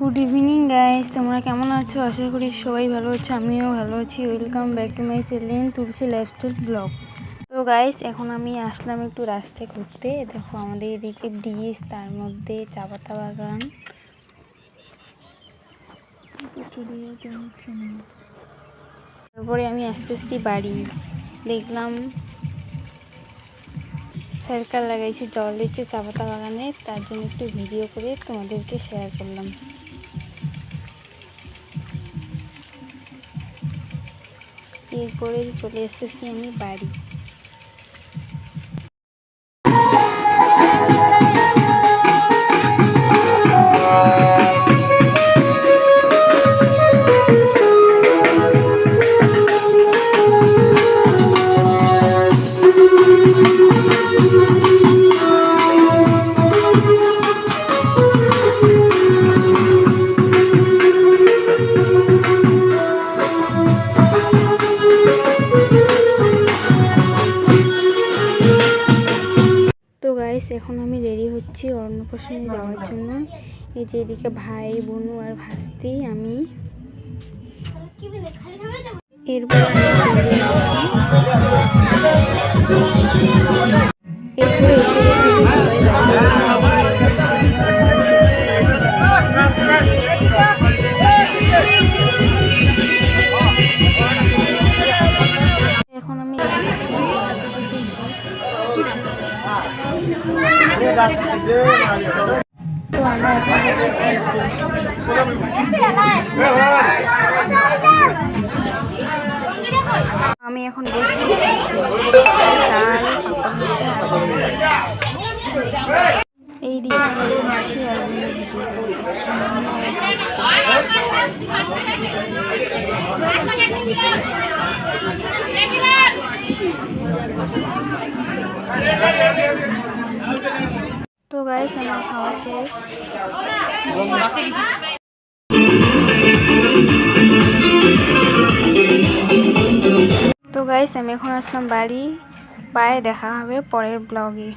Good evening guys তোমরা কেমন আছো? আশা করি সবাই ভালো আছো, আমিও ভালো আছি। Welcome back to my channel Tulsi lifestyle blog তো গাইস এখন আমি আসলাম একটু রাস্তায় ঘুরতে। দেখো, আমাদের এদিকে ব্রিজ তার মধ্যে চা পাতা বাগান। তারপরে আমি আস্তে আস্তে বাড়ি দেখলাম। সার্কাল লাগাইছে জল দিচ্ছে চা পাতা বাগানে। তার জন্য একটু ভিডিও করে তোমাদেরকে শেয়ার করলাম। এরপরে চলে আসতেছি আমি বাড়ি গাইস এখন আমি রেডি হচ্ছি অন্নপ্রাশনে যাওয়ার জন্য। এই যে এদিকে ভাই, বোনু আর ভাস্তি, আমি। এরপর আমি বেরিয়ে আমি এখন বসছি। এই দিয়ে আমি মাছি আর গাইস আমার খাওয়া শেষ তো গাইস আমি এখন আসলাম বাড়ি। পায়ে দেখা হবে পরের ব্লগে